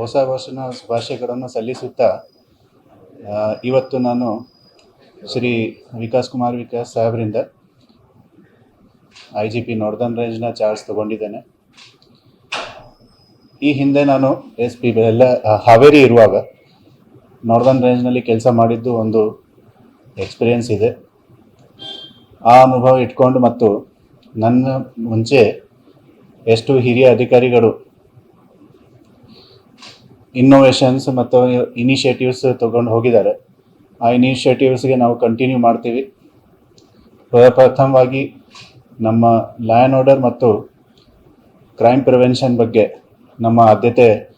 ಹೊಸ ವರ್ಷನ ಶುಭಾಶಯಗಳನ್ನು ಸಲ್ಲಿಸುತ್ತಾ ಇವತ್ತು ನಾನು ಶ್ರೀ ವಿಕಾಸ್ ಕುಮಾರ್ ವಿಕಾಸ್ ಸಾಹೇಬ್ರಿಂದ ಐ ಜಿ ಪಿ ನಾರ್ದರ್ನ್ ರೇಂಜ್ನ ಚಾರ್ಜ್ ತಗೊಂಡಿದ್ದೇನೆ. ಈ ಹಿಂದೆ ನಾನು ಎಸ್ ಪಿ ಎಲ್ಲ ಹಾವೇರಿ ಇರುವಾಗ ನಾರ್ದರ್ನ್ ರೇಂಜ್ನಲ್ಲಿ ಕೆಲಸ ಮಾಡಿದ್ದು ಒಂದು ಎಕ್ಸ್ಪೀರಿಯನ್ಸ್ ಇದೆ. ಆ ಅನುಭವ ಇಟ್ಕೊಂಡು ಮತ್ತು ನನ್ನ ಮುಂಚೆ ಎಷ್ಟು ಹಿರಿಯ ಅಧಿಕಾರಿಗಳು ಇನ್ನೋವೇಷನ್ಸ್ ಮತ್ತು ಇನಿಷಿಯೇಟಿವ್ಸ್ ತೊಗೊಂಡು ಹೋಗಿದ್ದಾರೆ. ಆ ಇನಿಷಿಯೇಟಿವ್ಸ್ಗೆ ನಾವು ಕಂಟಿನ್ಯೂ ಮಾಡ್ತೀವಿ. ಪ್ರ- ಪ್ರಥಮವಾಗಿ ನಮ್ಮ ಲ್ಯಾಂಡ್ ಆರ್ಡರ್ ಮತ್ತು ಕ್ರೈಮ್ ಪ್ರಿವೆನ್ಷನ್ ಬಗ್ಗೆ ನಮ್ಮ ಆದ್ಯತೆ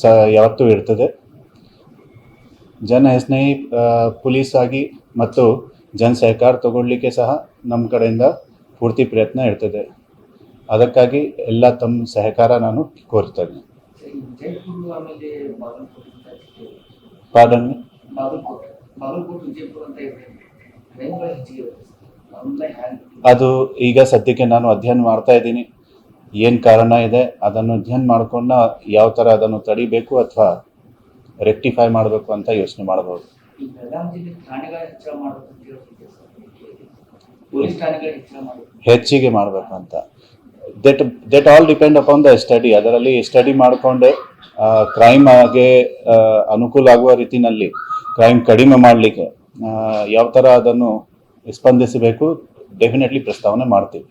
ಸ ಯಾವತ್ತೂ ಇರ್ತದೆ. ಜನ ಸ್ನೇಹಿ ಆ, ಪೊಲೀಸ್ ಆಗಿ ಮತ್ತು ಜನ ಸಹಕಾರ ತಗೊಳ್ಳಿಕ್ಕೆ ಸಹ ನಮ್ಮ ಕಡೆಯಿಂದ ಪೂರ್ತಿ ಪ್ರಯತ್ನ ಇರ್ತದೆ. ಅದಕ್ಕಾಗಿ ಎಲ್ಲ ತಮ್ಮ ಸಹಕಾರ ನಾನು ಕೋರ್ತೇನೆ. ವಿಜಯಪುರ ಆಮೇಲೆ ಬಾಗಲಕೋಟೆ ಅಂತ ಇರ್ತೇವೆ. ಪಾಡನ್ ಬಾಗಲಕೋಟೆ. ಬಾಗಲಕೋಟೆ ವಿಜಯಪುರ ಅಂತ ಇದೆ. ಬೆಂಗಳೂರು ಹೆಚ್ಚಿಗೆ ಇರುತ್ತೆ ಅದು ಈಗ ಸದ್ಯಕ್ಕೆ ನಾನು ಅಧ್ಯಯನ ಮಾಡ್ತಾ ಇದ್ದೀನಿ. ಏನು ಕಾರಣ ಇದೆ? ಅದನ್ನು ಅಧ್ಯಯನ ಮಾಡ್ಕೊಂಡು ಯಾವ ಥರ ಅದನ್ನು ತಡಿಬೇಕು ಅಥವಾ ರೆಕ್ಟಿಫೈ ಮಾಡಬೇಕು ಅಂತ ಯೋಚನೆ ಮಾಡಬಹುದು ಹೆಚ್ಚಿಗೆ ಮಾಡಬೇಕು ಅಂತ that that all depend upon the study ಅದರಲ್ಲಿ ಸ್ಟಡಿ ಮಾಡಿಕೊಂಡು ಕ್ರೈಮ್ ಆಗಿ ಅನುಕೂಲ ಆಗುವ ರೀತಿನಲ್ಲಿ ಕ್ರೈಮ್ ಕಡಿಮೆ ಮಾಡಲಿಕ್ಕೆ ಯಾವ ಥರ ಅದನ್ನು ಸ್ಪಂದಿಸಬೇಕು ಡೆಫಿನೆಟ್ಲಿ ಪ್ರಸ್ತಾವನೆ ಮಾಡ್ತೀವಿ.